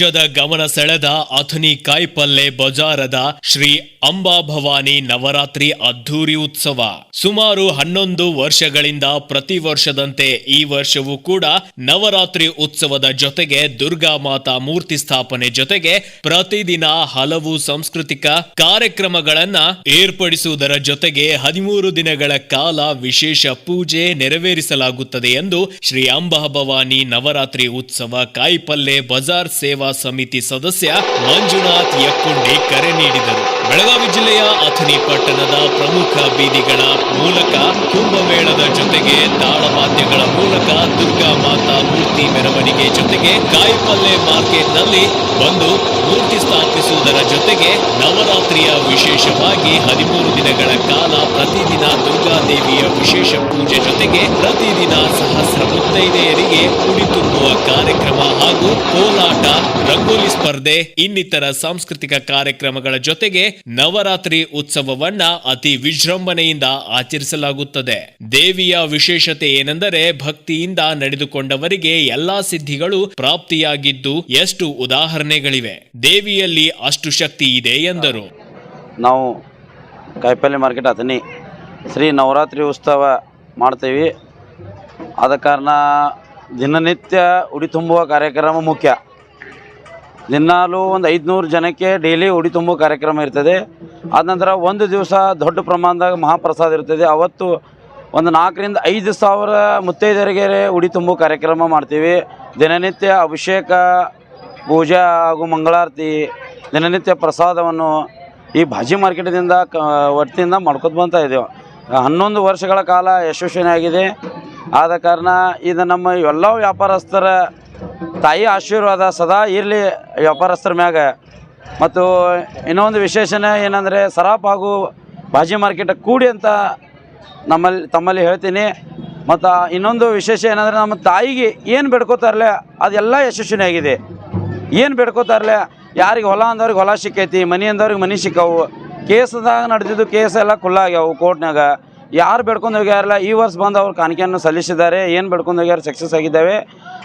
ರಾಜ್ಯದ ಗಮನ ಸೆಳೆದ ಅಥನಿ ಕಾಯ್ಪಲ್ಲೆ ಬಜಾರದ ಶ್ರೀ ಅಂಬಾಭವಾನಿ ನವರಾತ್ರಿ ಅದ್ಧೂರಿ ಉತ್ಸವ. ಸುಮಾರು ಹನ್ನೊಂದು ವರ್ಷಗಳಿಂದ ಪ್ರತಿ ವರ್ಷದಂತೆ ಈ ವರ್ಷವೂ ಕೂಡ ನವರಾತ್ರಿ ಉತ್ಸವದ ಜೊತೆಗೆ ದುರ್ಗಾ ಮಾತಾ ಮೂರ್ತಿ ಸ್ಥಾಪನೆ ಜೊತೆಗೆ ಪ್ರತಿದಿನ ಹಲವು ಸಾಂಸ್ಕೃತಿಕ ಕಾರ್ಯಕ್ರಮಗಳನ್ನ ಏರ್ಪಡಿಸುವುದರ ಜೊತೆಗೆ ಹದಿಮೂರು ದಿನಗಳ ಕಾಲ ವಿಶೇಷ ಪೂಜೆ ನೆರವೇರಿಸಲಾಗುತ್ತದೆ ಎಂದು ಶ್ರೀ ಅಂಬಾಭವಾನಿ ನವರಾತ್ರಿ ಉತ್ಸವ ಕಾಯಿಪಲ್ಲೆ ಬಜಾರ್ ಸೇವಾ ಸಮಿತಿ ಸದಸ್ಯ ಮಂಜುನಾಥ್ ಯಕ್ಕುಂಡಿ ಕರೆ ನೀಡಿದರು. ಬೆಳಗಾವಿ ಜಿಲ್ಲೆಯ ಅಥಣಿ ಪಟ್ಟಣದ ಪ್ರಮುಖ ಬೀದಿಗಳ ಮೂಲಕ ಕುಂಭಮೇಳದ ಜೊತೆಗೆ ತಾಳವಾದ್ಯಗಳ ಮೂಲಕ ದುರ್ಗಾ ಮಾತಾ ಮೂರ್ತಿ ಮೆರವಣಿಗೆ ಜೊತೆಗೆ ಕಾಯಿಪಲ್ಲೆ ಮಾರ್ಕೆಟ್ನಲ್ಲಿ ಬಂದು ಮೂರ್ತಿ ಸ್ಥಾಪಿಸುವುದರ ಜೊತೆಗೆ ನವರಾತ್ರಿಯ ವಿಶೇಷವಾಗಿ ಹದಿಮೂರು ದಿನಗಳ ಕಾಲ ಪ್ರತಿದಿನ ದುರ್ಗಾದೇವಿಯ ವಿಶೇಷ ಪೂಜೆ ಜೊತೆಗೆ ಪ್ರತಿದಿನ ಸಹಸ್ರ ಮುತ್ತೈದೆಯರಿಗೆ ಕುಡಿತುಂಬುವ ಕಾರ್ಯಕ್ರಮ ಹಾಗೂ ಕೋಲಾಟ ರಂಗೋಲಿ ಸ್ಪರ್ಧೆ, ಇನ್ನಿತರ ಸಾಂಸ್ಕೃತಿಕ ಕಾರ್ಯಕ್ರಮಗಳ ಜೊತೆಗೆ ನವರಾತ್ರಿ ಉತ್ಸವವನ್ನ ಅತಿ ವಿಜೃಂಭಣೆಯಿಂದ ಆಚರಿಸಲಾಗುತ್ತದೆ. ದೇವಿಯ ವಿಶೇಷತೆ ಏನೆಂದರೆ ಭಕ್ತಿಯಿಂದ ನಡೆದುಕೊಂಡವರಿಗೆ ಎಲ್ಲಾ ಸಿದ್ಧಿಗಳು ಪ್ರಾಪ್ತಿಯಾಗಿದ್ದು ಎಷ್ಟು ಉದಾಹರಣೆಗಳಿವೆ. ದೇವಿಯಲ್ಲಿ ಅಷ್ಟು ಶಕ್ತಿ ಇದೆ ಎಂದರು. ನಾವು ಕಾಯಿಪಲ್ಲೆ ಮಾರ್ಕೆಟ್ ಅಥಣಿ ಶ್ರೀ ನವರಾತ್ರಿ ಉತ್ಸವ ಮಾಡ್ತೀವಿ. ಆದ ಕಾರಣ ದಿನನಿತ್ಯ ಉಡಿ ತುಂಬುವ ಕಾರ್ಯಕ್ರಮ ಮುಖ್ಯ. ದಿನಾಲೂ ಒಂದು ಐದುನೂರು ಜನಕ್ಕೆ ಡೈಲಿ ಉಡಿ ತುಂಬುವ ಕಾರ್ಯಕ್ರಮ ಇರ್ತದೆ. ಆದ ನಂತರ ಒಂದು ದಿವಸ ದೊಡ್ಡ ಪ್ರಮಾಣದಾಗ ಮಹಾಪ್ರಸಾದ ಇರ್ತದೆ. ಅವತ್ತು ಒಂದು ನಾಲ್ಕರಿಂದ ಐದು ಸಾವಿರ ಮುತ್ತೈದೆಯರಿಗೆ ಉಡಿ ತುಂಬುವ ಕಾರ್ಯಕ್ರಮ ಮಾಡ್ತೀವಿ. ದಿನನಿತ್ಯ ಅಭಿಷೇಕ, ಪೂಜಾ ಹಾಗೂ ಮಂಗಳಾರತಿ, ದಿನನಿತ್ಯ ಪ್ರಸಾದವನ್ನು ಈ ಭಾಜಿ ಮಾರ್ಕೆಟ್ದಿಂದ ಕ ಒಟ್ಟಿನಿಂದ ಮಾಡ್ಕೊತ ಬಂತಾ ಇದ್ದೇವೆ ಹನ್ನೊಂದು ವರ್ಷಗಳ ಕಾಲ ಯಶಸ್ವಿಯಾಗಿದೆ ಆದ ಕಾರಣ ಇದು ನಮ್ಮ ಎಲ್ಲ ವ್ಯಾಪಾರಸ್ಥರ ತಾಯಿ ಆಶೀರ್ವಾದ ಸದಾ ಇರಲಿ ವ್ಯಾಪಾರಸ್ಥರ ಮ್ಯಾಗ. ಮತ್ತು ಇನ್ನೊಂದು ವಿಶೇಷನೇ ಏನಂದರೆ ಸರಾಪ್ ಹಾಗೂ ಭಾಜಿ ಮಾರ್ಕೆಟ್ ಕೂಡಿ ಅಂತ ನಮ್ಮಲ್ಲಿ, ತಮ್ಮಲ್ಲಿ ಹೇಳ್ತೀನಿ. ಮತ್ತು ಇನ್ನೊಂದು ವಿಶೇಷ ಏನಂದರೆ ನಮ್ಮ ತಾಯಿಗೆ ಏನು ಬೇಡ್ಕೋತಾರಲ್ಲ ಅದೆಲ್ಲ ಯಶಸ್ವಿನಿಯಾಗಿದೆ ಏನು ಬೇಡ್ಕೋತಾರಲೆ? ಯಾರಿಗೆ ಹೊಲ ಅಂದವ್ರಿಗೆ ಹೊಲ ಸಿಕ್ಕೈತಿ, ಮನಿ ಅಂದವ್ರಿಗೆ ಮನಿ ಸಿಕ್ಕವು. ಕೇಸ್ದಾಗ ನಡೆದಿದ್ದು ಕೇಸ್ ಎಲ್ಲ ಕುಲ್ಲಾಗ್ಯಾವು ಕೋರ್ಟ್ನಾಗ ಯಾರು ಬೇಡ್ಕೊಂಡು ಹೋಗ್ಯಾರಲ್ಲ, ಈ ವರ್ಷ ಬಂದು ಅವ್ರು ಕಾಣಿಕೆಯನ್ನು ಸಲ್ಲಿಸಿದ್ದಾರೆ, ಏನು ಬೇಡ್ಕೊಂಡು ಹೋಗ್ಯಾರ, ಸಕ್ಸಸ್ ಆಗಿದ್ದಾವೆ.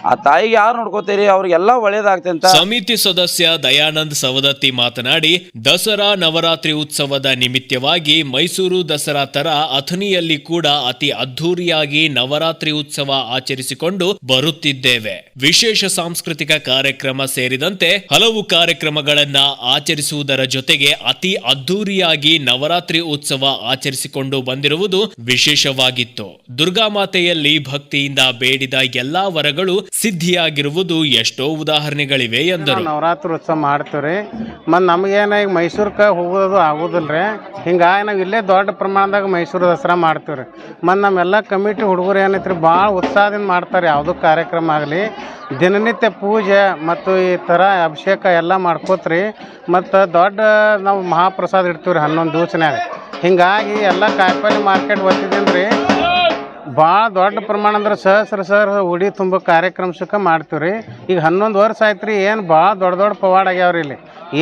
ಆ ತಾಯಿಗೆ ಯಾರು ನೋಡ್ಕೋತೀರಿ? ಅವ್ರಿಗೆಲ್ಲ ಒಳ್ಳೇದಾಗ್ತದೆ ಅಂತ ಸಮಿತಿ ಸದಸ್ಯ ದಯಾನಂದ್ ಸವದತ್ತಿ ಮಾತನಾಡಿ, ದಸರಾ ನವರಾತ್ರಿ ಉತ್ಸವದ ನಿಮಿತ್ತವಾಗಿ ಮೈಸೂರು ದಸರಾ ತರ ಅಥಣಿಯಲ್ಲಿ ಕೂಡ ಅತಿ ಅದ್ಧೂರಿಯಾಗಿ ನವರಾತ್ರಿ ಉತ್ಸವ ಆಚರಿಸಿಕೊಂಡು ಬರುತ್ತಿದ್ದೇವೆ. ವಿಶೇಷ ಸಾಂಸ್ಕೃತಿಕ ಕಾರ್ಯಕ್ರಮ ಸೇರಿದಂತೆ ಹಲವು ಕಾರ್ಯಕ್ರಮಗಳನ್ನ ಆಚರಿಸುವುದರ ಜೊತೆಗೆ ಅತಿ ಅದ್ಧೂರಿಯಾಗಿ ನವರಾತ್ರಿ ಉತ್ಸವ ಆಚರಿಸಿಕೊಂಡು ಬಂದಿರುವುದು ವಿಶೇಷವಾಗಿತ್ತು. ದುರ್ಗಾಮಾತೆಯಲ್ಲಿ ಭಕ್ತಿಯಿಂದ ಬೇಡಿದ ಎಲ್ಲಾ ವರಗಳು ಸಿದ್ಧಿಯಾಗಿರುವುದು ಎಷ್ಟೋ ಉದಾಹರಣೆಗಳಿವೆ ಎಂದರು. ನವರಾತ್ರಿ ಉತ್ಸವ ಮಾಡ್ತೀವಿ ರೀ ಮತ್ತು ನಮಗೇನು ಈಗ ಮೈಸೂರ್ಗೆ ಹೋಗೋದು ಆಗೋದಿಲ್ಲ ರೀ ಹಿಂಗಾಗಿ ನಾವು ಇಲ್ಲೇ ದೊಡ್ಡ ಪ್ರಮಾಣದಾಗ ಮೈಸೂರು ದಸರಾ ಮಾಡ್ತೀವ್ರಿ. ಮತ್ತು ನಮ್ಮೆಲ್ಲ ಕಮಿಟಿ ಹುಡುಗರು ಏನೈತ್ರಿ ಭಾಳ ಉತ್ಸಾಹದಿಂದ ಮಾಡ್ತಾರೆ ಯಾವುದೂ ಕಾರ್ಯಕ್ರಮ ಆಗಲಿ. ದಿನನಿತ್ಯ ಪೂಜೆ ಮತ್ತು ಈ ಥರ ಅಭಿಷೇಕ ಎಲ್ಲ ಮಾಡ್ಕೋತ್ರಿ. ಮತ್ತು ದೊಡ್ಡ ನಾವು ಮಹಾಪ್ರಸಾದ ಇಡ್ತೀವಿ ರೀ ಹನ್ನೊಂದು ದಿವಸನಾಗ ಹಿಂಗಾಗಿ ಎಲ್ಲ ಕಾಯಿಪಲ್ಲೆ ಮಾರ್ಕೆಟ್ ಬರ್ತಿದ್ದೀನಿ ರೀ ಭಾಳ ದೊಡ್ಡ ಪ್ರಮಾಣ ಅಂದ್ರೆ ಸಹಸ್ರ ಸರ್ ಉಡಿ ತುಂಬ ಕಾರ್ಯಕ್ರಮ ಸುಖ ಮಾಡ್ತೀವಿ ರೀ ಈಗ ಹನ್ನೊಂದು ವರ್ಷ ಆಯ್ತು ರೀ ಏನು ಭಾಳ ದೊಡ್ಡ ದೊಡ್ಡ ಪವಾಡ ಆಗ್ಯಾವ್ರಿ ಇಲ್ಲಿ.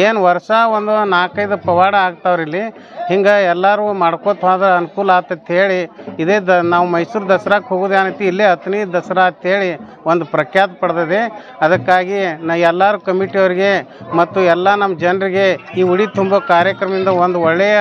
ಏನು ವರ್ಷ ಒಂದು ನಾಲ್ಕೈದು ಪವಾಡ ಆಗ್ತಾವ್ರಿ ಇಲ್ಲಿ. ಹಿಂಗೆ ಎಲ್ಲರೂ ಮಾಡ್ಕೋತ ಹೋದ್ರೆ ಅನುಕೂಲ ಆತೈತೆ ಹೇಳಿ. ಇದೇ ದ ನಾವು ಮೈಸೂರು ದಸರಾಕ್ಕೆ ಹೋಗೋದು ಏನೈತಿ ಇಲ್ಲೇ ಹತ್ತನೇ ದಸರಾ ಅಂತೇಳಿ ಒಂದು ಪ್ರಖ್ಯಾತ ಪಡೆದಿದೆ. ಅದಕ್ಕಾಗಿ ನಾ ಎಲ್ಲರೂ ಕಮಿಟಿಯವ್ರಿಗೆ ಮತ್ತು ಎಲ್ಲ ನಮ್ಮ ಜನರಿಗೆ ಈ ಉಡಿ ತುಂಬೋ ಕಾರ್ಯಕ್ರಮದಿಂದ ಒಂದು ಒಳ್ಳೆಯ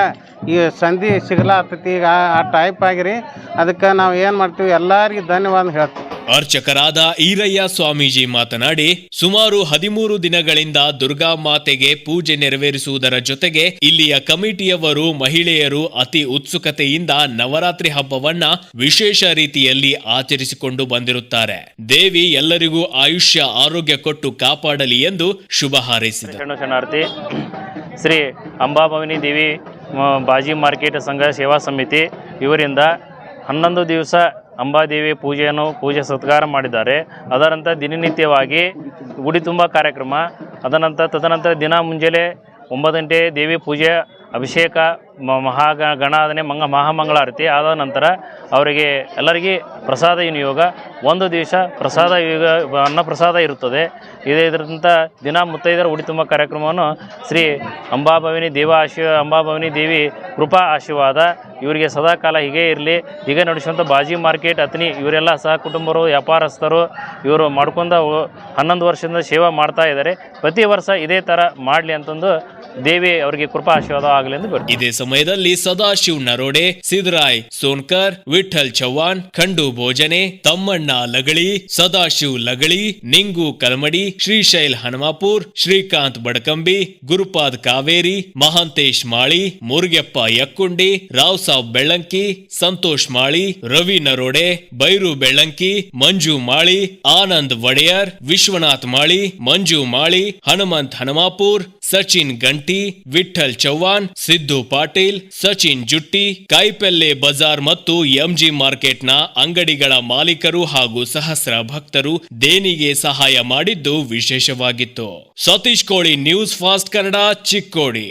ಈ ಸಂಧಿ ಸಿಗಲಾಗ್ತೈತಿ ಈಗ ಆ ಟೈಪ್ ಆಗಿರಿ. ಅದಕ್ಕೆ ನಾವು ಏನು ಮಾಡ್ತೀವಿ, ಎಲ್ಲರಿಗೂ ಧನ್ಯವಾದ ಹೇಳ್ತೀವಿ. ಅರ್ಚಕರಾದ ಈರಯ್ಯ ಸ್ವಾಮೀಜಿ ಮಾತನಾಡಿ, ಸುಮಾರು ಹದಿಮೂರು ದಿನಗಳಿಂದ ದುರ್ಗಾ ಮಾತೆಗೆ ಪೂಜೆ ನೆರವೇರಿಸುವುದರ ಜೊತೆಗೆ ಇಲ್ಲಿಯ ಕಮಿಟಿಯವರು ಮಹಿಳೆಯರು ಅತಿ ಉತ್ಸುಕತೆಯಿಂದ ನವರಾತ್ರಿ ಹಬ್ಬವನ್ನ ವಿಶೇಷ ರೀತಿಯಲ್ಲಿ ಆಚರಿಸಿಕೊಂಡು ಬಂದಿರುತ್ತಾರೆ. ದೇವಿ ಎಲ್ಲರಿಗೂ ಆಯುಷ್ಯ, ಆರೋಗ್ಯ ಕೊಟ್ಟು ಕಾಪಾಡಲಿ ಎಂದು ಶುಭ ಹಾರೈಸಿದರು. ಶ್ರೀ ಅಂಬಾಭವಿನಿ ದೇವಿ ಬಾಜಿ ಮಾರ್ಕೆಟ್ ಸಂಘ ಸೇವಾ ಸಮಿತಿ ಇವರಿಂದ ಹನ್ನೊಂದು ದಿವಸ ಅಂಬಾದೇವಿ ಪೂಜೆಯನ್ನು ಪೂಜೆ ಸತ್ಕಾರ ಮಾಡಿದ್ದಾರೆ. ಅದರಂತೆ ದಿನನಿತ್ಯವಾಗಿ ಗುಡಿ ತುಂಬ ಕಾರ್ಯಕ್ರಮ. ಅದನಂತರ ತದನಂತರ ದಿನ ಮುಂಜಾನೆ ಒಂಬತ್ತು ಗಂಟೆ ದೇವಿ ಪೂಜೆ, ಅಭಿಷೇಕ ಮಹಾಗ ಗಣಾದನೆ ಮಂಗ ಮಹಾಮಂಗಳಾರತಿ ಆದ ನಂತರ ಅವರಿಗೆ ಎಲ್ಲರಿಗೆ ಪ್ರಸಾದ ವಿನಿಯೋಗ, ಒಂದು ದಿವಸ ಪ್ರಸಾದ ಯುಗ ಅನ್ನ ಪ್ರಸಾದ ಇರುತ್ತದೆ. ಇದೇ ಇದರಿಂದ ದಿನ ಮುತ್ತೈದರ ಉಡಿ ತುಂಬ ಕಾರ್ಯಕ್ರಮವನ್ನು ಶ್ರೀ ಅಂಬಾಭವಿನಿ ದೇವ ಆಶೀ ಅಂಬಾಭವಿನಿ ದೇವಿ ಕೃಪಾ ಆಶೀರ್ವಾದ ಇವರಿಗೆ ಸದಾ ಕಾಲ ಹೀಗೆ ಇರಲಿ. ಹೀಗೆ ನಡೆಸುವಂಥ ಬಾಜಿ ಮಾರ್ಕೆಟ್, ಅತನಿ ಇವರೆಲ್ಲ ಸಹ ಕುಟುಂಬರು, ವ್ಯಾಪಾರಸ್ಥರು ಇವರು ಮಾಡ್ಕೊಂಡ ಹನ್ನೊಂದು ವರ್ಷದಿಂದ ಸೇವೆ ಮಾಡ್ತಾ ಇದ್ದಾರೆ. ಪ್ರತಿ ವರ್ಷ ಇದೇ ಥರ ಮಾಡಲಿ ಅಂತಂದು ದೇವಿ ಅವರಿಗೆ ಕೃಪಾ ಆಶೀರ್ವಾದ ಆಗಲಿ ಎಂದು ಬೇಡ್ತೀನಿ. ಸಮಯದಲ್ಲಿ ಸದಾಶಿವ್ ನರೋಡೆ ಸಿದ್ರಾಯ್ ಸೋನ್ಕರ್ ವಿಠಲ್ ಚೌಹಾಣ್ ಖಂಡು ಭೋಜನೆ, ತಮ್ಮಣ್ಣ ಲಗಳಿ, ಸದಾಶಿವ್ ಲಗಳಿ, ನಿಂಗು ಕಲ್ಮಡಿ, ಶ್ರೀಶೈಲ್ ಹನುಮಾಪುರ್, ಶ್ರೀಕಾಂತ್ ಬಡಕಂಬಿ, ಗುರುಪಾದ್ ಕಾವೇರಿ, ಮಹಾಂತೇಶ್ ಮಾಳಿ, ಮುರುಗೆಪ್ಪ ಯಕ್ಕುಂಡಿ ರಾವ್ ಸಾಬ್ ಬೆಳ್ಳಂಕಿ, ಸಂತೋಷ್ ಮಾಳಿ, ರವಿ ನರೋಡೆ ಬೈರು ಬೆಳ್ಳಂಕಿ, ಮಂಜು ಮಾಳಿ, ಆನಂದ್ ಒಡೆಯರ್, ವಿಶ್ವನಾಥ್ ಮಾಳಿ, ಮಂಜು ಮಾಳಿ, ಹನುಮಂತ್ ಹನುಮಾಪುರ್ ಸಚಿನ್ ಗಂಟಿ ವಿಠಲ್ ಚೌಹಾಣ್, ಸಿದ್ದು ಪಾಟೀಲ್, ಸಚಿನ್ ಜುಟ್ಟಿ, ಕಾಯಿಪಲ್ಲೆ ಬಜಾರ್ ಮತ್ತು ಎಂಜಿ ಮಾರ್ಕೆಟ್ನ ಅಂಗಡಿಗಳ ಮಾಲೀಕರು ಹಾಗೂ ಸಹಸ್ರ ಭಕ್ತರು ದೇಣಿಗೆ ಸಹಾಯ ಮಾಡಿದ್ದು ವಿಶೇಷವಾಗಿತ್ತು. ಸತೀಶ್ ಕೋಳಿ ನ್ಯೂಸ್ ಫಾಸ್ಟ್ ಕನ್ನಡ ಚಿಕ್ಕೋಡಿ.